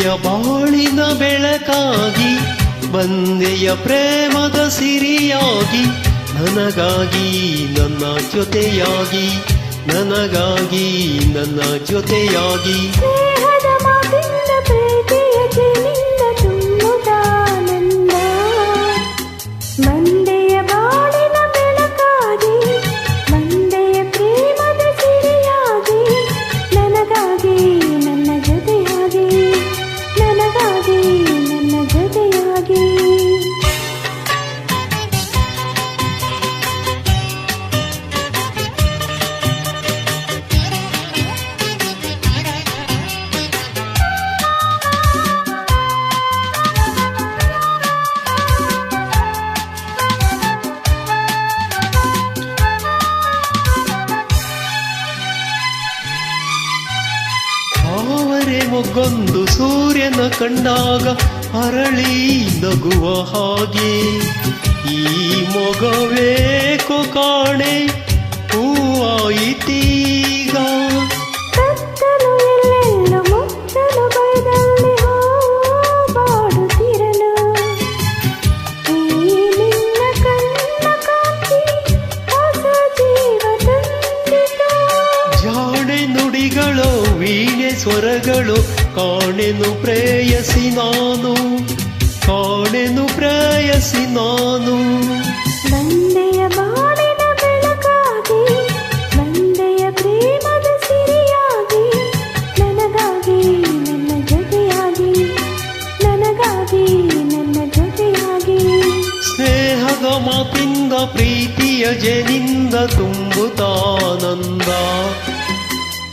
ಬಂದೆಯ ಬಾಳಿನ ಬೆಳಕಾಗಿ ಬಂದೆಯ ಪ್ರೇಮದ ಸಿರಿಯಾಗಿ ನನಗಾಗಿ ನನ್ನ ಜೊತೆಯಾಗಿ ನನಗಾಗಿ ನನ್ನ ಜೊತೆಯಾಗಿ. ಮೊಗ್ಗೊಂದು ಸೂರ್ಯನ ಕಂಡಾಗ ಅರಳಿ ನಗುವ ಹಾಗೆ. ಈ ಮೊಗವೇಕೋ ಕಾಣೆ ಹೂವಾಯಿತೀಗ ಸ್ವರಗಳು ಕಾಣೆನು ಪ್ರೇಯಸಿ ನಾನು ಕಾಣೆನು ಪ್ರೇಯಸಿ ನಾನು. ಬಂದೆಯ ಬಾಳಿನ ಬೆಳಕಾಗಿ ಬಂದೆಯ ಪ್ರೇಮದ ಸಿರಿಯಾಗಿ ನನಗಾಗಿ ನನ್ನ ಜೊತೆಯಾಗಿ ನನಗಾಗಿ ನನ್ನ ಜೊತೆಯಾಗಿ. ಸ್ನೇಹದ ಮಾತಿಂದ ಪ್ರೀತಿಯ ಜನಿಂದ ತುಂಬುತ್ತಾನಂದ.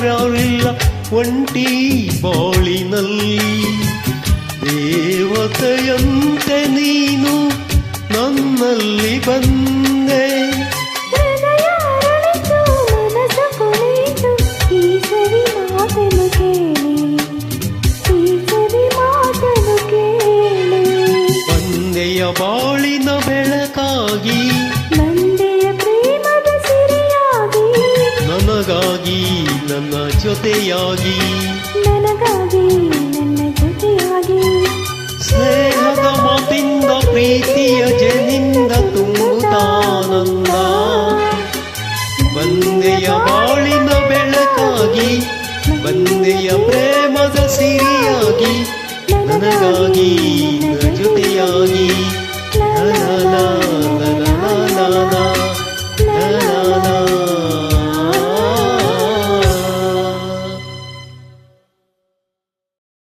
ಕೇಳುವವರಿಲ್ಲ ಒಂಟಿ ಬಾಳಿನಲ್ಲಿ. ದೇವತೆಯಂತೆ ನೀನು ನನ್ನಲ್ಲಿ ಬಂದೆ. ಬಂದೆಯ ಬಾಳಿನ ಮನಸ್ಸು ಜೊತೆಯಾಗಿ ನನಗಾಗಿ ನನ್ನ ಜೊತೆಯಾಗಿ ಸ್ನೇಹದ ಮಾತಿಂದ ಪ್ರೀತಿಯ ಜನಿಂದ ತುಂಬುತ್ತಾನಂದ ಬಂದೆಯ ಬಾಳಿನ ಬೆಳಕಾಗಿ ಬಂದೆಯ ಪ್ರೇಮದ ಸಿರಿಯಾಗಿ ನನಗಾಗಿ ನನ್ನ ಜೊತೆಯಾಗಿ ನನ್ನ ನನ್ನ ನನ್ನ la